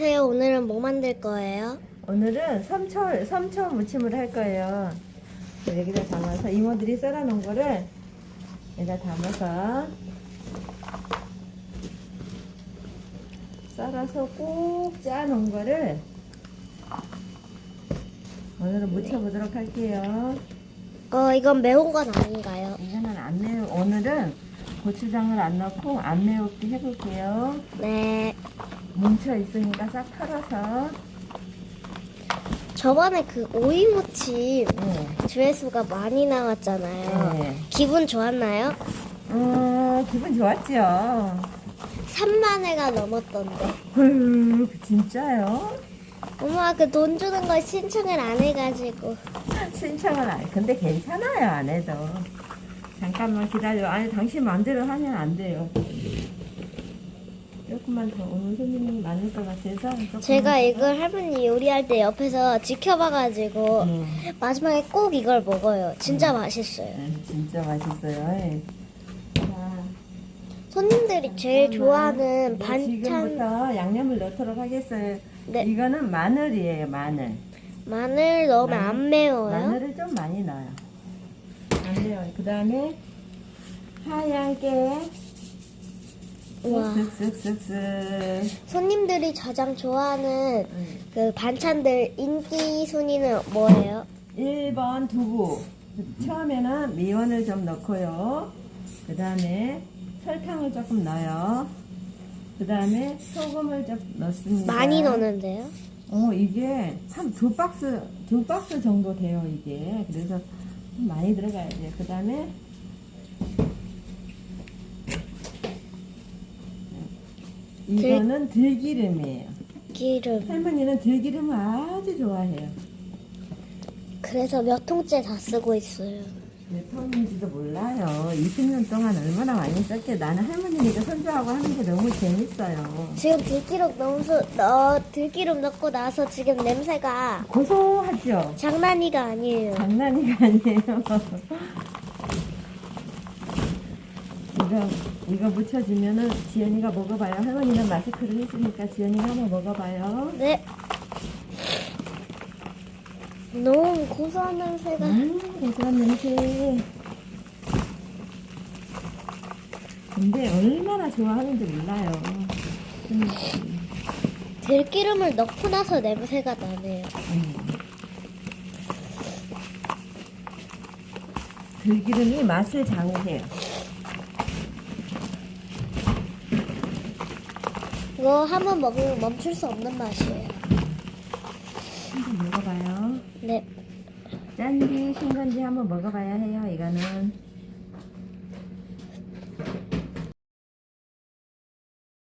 안녕하세요. 오늘은 뭐 만들 거예요? 오늘은 삼철 삼철 무침을 할 거예요. 여기다 담아서 이모들이 썰어 놓은 거를 여기다 담아서 썰어서 꼭 짜 놓은 거를 오늘은 무쳐보도록 할게요. 어, 이건 매운 건 아닌가요? 이거는 안 매우 오늘은 고추장을 안 넣고 안 매우게 해볼게요. 네. 뭉쳐 있으니까 싹 털어서 저번에 그 오이무침 네. 조회수가 많이 나왔잖아요. 네. 기분 좋았나요? 어, 기분 좋았죠. 3만 회가 넘었던데. 헐, 진짜요? 엄마 그 돈 주는 걸 신청을 안 해가지고. 신청은 안 해. 근데 괜찮아요, 안 해도. 잠깐만 기다려. 아니, 당신 마음대로 하면 안 돼요. 조금만 더 오늘 손님이 많을 것 같아서. 조금만 제가 더. 이걸 할머니 요리할 때 옆에서 지켜봐가지고 음, 마지막에 꼭 이걸 먹어요. 진짜 맛있어요. 음, 진짜 맛있어요. 예. 자, 손님들이 제일. 좋아하는 네, 반찬 지금부터 양념을 넣도록 하겠어요. 네. 이거는 마늘이에요, 마늘. 마늘 넣으면 안 매워요. 마늘을 좀 많이 넣어요. 안 돼요. 그 다음에 하얀 깨. 우와. 쓱쓱쓱쓱. 손님들이 가장 좋아하는 음. 그 반찬들 인기 순위는 뭐예요? 1번 두부. 처음에는 미원을 좀 넣고요. 그 다음에 설탕을 조금 넣어요. 그 다음에 소금을 좀 넣습니다. 많이 넣는데요. 어, 이게 한 두 박스, 두 박스 정도 돼요, 이게. 그래서 좀 많이 들어가야 돼요. 그 다음에 이거는 들기름이에요. 기름. 할머니는 들기름을 아주 좋아해요. 그래서 몇 통째 다 쓰고 있어요. 몇 통인지도 몰라요. 20년 동안 얼마나 많이 썼게. 나는 할머니니까 손주하고 하는 게 너무 재밌어요. 지금 들기름 넣어서 넣 들기름 넣고 나서 지금 냄새가 고소하죠? 장난이가 아니에요. 장난이 아니에요. 이거, 이거 묻혀주면은 지연이가 먹어봐요. 할머니는 마스크를 했으니까 지연이가 한번 먹어봐요. 네. 너무 고소한 냄새가. 음, 고소한 냄새. 근데 얼마나 좋아하는지 몰라요. 음, 들기름을 넣고 나서 냄새가 나네요. 음. 들기름이 맛을 장해요. 이거 한번 먹으면 멈출 수 없는 맛이에요. 한번 먹어봐요. 네. 짠지 신건지 한번 먹어봐야 해요. 이거는